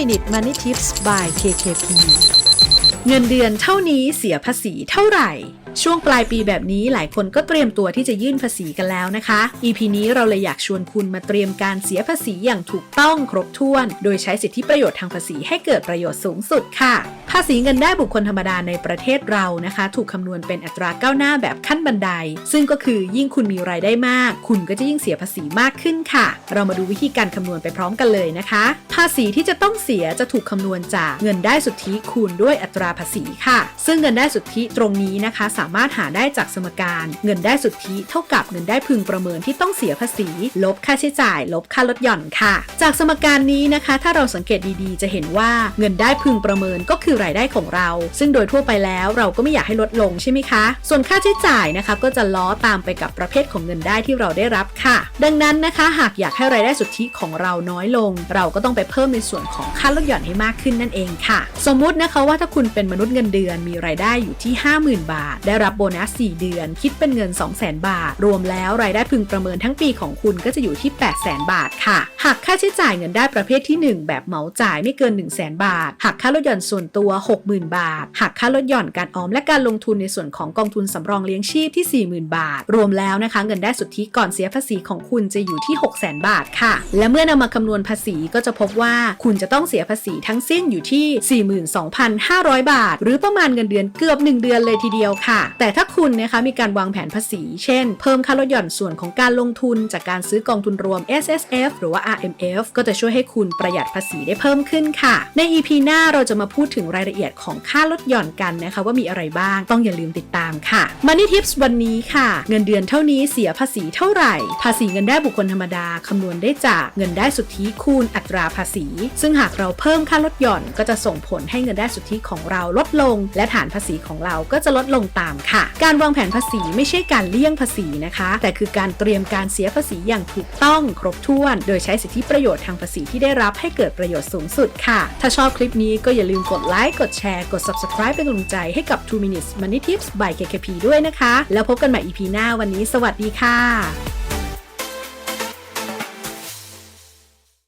Minute Money Tips by KKP เงินเดือนเท่านี้เสียภาษีเท่าไหร่ช่วงปลายปีแบบนี้หลายคนก็เตรียมตัวที่จะยื่นภาษีกันแล้วนะคะ EP นี้เราเลยอยากชวนคุณมาเตรียมการเสียภาษีอย่างถูกต้องครบถ้วน โดยใช้สิทธิประโยชน์ทางภาษีให้เกิดประโยชน์สูงสุดค่ะ ภาษีเงินได้บุคคลธรรมดาในประเทศเรานะคะ ถูกคำนวณเป็นอัตราก้าวหน้าแบบขั้นบันได ซึ่งก็คือยิ่งคุณมีรายได้มาก คุณก็จะยิ่งเสียภาษีมากขึ้นค่ะ เรามาดูวิธีการคำนวณไปพร้อมกันเลยนะคะ ภาษีที่จะต้องเสียจะถูกคำนวณจากเงินได้สุทธิคูณด้วยอัตราภาษีค่ะ ซึ่งเงินได้สุทธิตรงนี้นะคะสามารถหาได้จากสมการ เงินได้สุทธิเท่ากับเงินได้พึงประเมินที่ต้องเสียภาษี ลบค่าใช้จ่าย ลบค่าลดหย่อนค่ะ จากสมการนี้นะคะ ถ้าเราสังเกตดีๆ จะเห็นว่าเงินได้พึงประเมินก็คือรายได้ของเรา ซึ่งโดยทั่วไปแล้วเราก็ไม่อยากให้ลดลงใช่ไหมคะ ส่วนค่าใช้จ่ายนะคะ ก็จะล้อตามไปกับประเภทของเงินได้ที่เราได้รับค่ะ ดังนั้นนะคะ หากอยากให้รายได้สุทธิของเราน้อยลง เราก็ต้องไปเพิ่มในส่วนของค่าลดหย่อนให้มากขึ้นนั่นเองค่ะ สมมุตินะคะว่าถ้าคุณเป็นมนุษย์เงินเดือนมีรายได้อยู่ที่ 50,000 บาทได้รับโบนัส 4 เดือน คิดเป็นเงิน 200,000 บาท รวมแล้วรายได้พึงประเมินทั้งปีของคุณก็จะอยู่ที่ 800,000 บาทค่ะ หากค่าใช้จ่ายเงินได้ประเภทที่ 1 แบบเหมาจ่ายไม่เกิน 100,000 บาทหักค่าลดหย่อนส่วนตัว 60,000 บาทหักค่าลดหย่อนการออมและการลงทุนในส่วนของกองทุนสำรองเลี้ยงชีพที่ 40,000 บาท รวมแล้วนะคะเงินได้สุทธิก่อนเสียภาษีของคุณจะอยู่ที่ 600,000 บาทค่ะ และเมื่อนำมาคำนวณภาษีก็จะพบว่าคุณจะต้องเสียภาษีทั้งสิ้นอยู่ที่ 42,500 บาท หรือประมาณเงินเดือนเกือบ 1 เดือนเลยทีเดียวค่ะแต่ถ้าคุณนะคะมีการวางแผนภาษี เช่น เพิ่มค่าลดหย่อนส่วนของการลงทุนจากการซื้อกองทุนรวม S S F หรือว่า R M F ก็จะช่วยให้คุณประหยัดภาษีได้เพิ่มขึ้นค่ะ ใน EP หน้าเราจะมาพูดถึงรายละเอียดของค่าลดหย่อนกันนะคะว่ามีอะไรบ้างต้องอย่าลืมติดตามค่ะ Money Tips วันนี้ค่ะ เงินเดือนเท่านี้เสียภาษีเท่าไหร่ ภาษีเงินได้บุคคลธรรมดาคำนวณได้จากเงินได้สุทธิคูณอัตราภาษี ซึ่งหากเราเพิ่มค่าลดหย่อนก็จะส่งผลให้เงินได้สุทธิของเราลดลง และฐานภาษีของเราก็จะลดลงตามามค่ะ การวางแผนภาษีไม่ใช่การเลี่ยงภาษีนะคะ แต่คือการเตรียมการเสียภาษีอย่างถูกต้องครบถ้วน โดยใช้สิทธิประโยชน์ทางภาษีที่ได้รับให้เกิดประโยชน์สูงสุดค่ะ ถ้าชอบคลิปนี้ก็อย่าลืมกดไลค์กดแชร์กด subscribe เป็นกำลังใจให้กับ 2 minutes money tips by KKP ด้วยนะคะ แล้วพบกันใหม่ EP หน้าวันนี้ สวัสดีค่ะ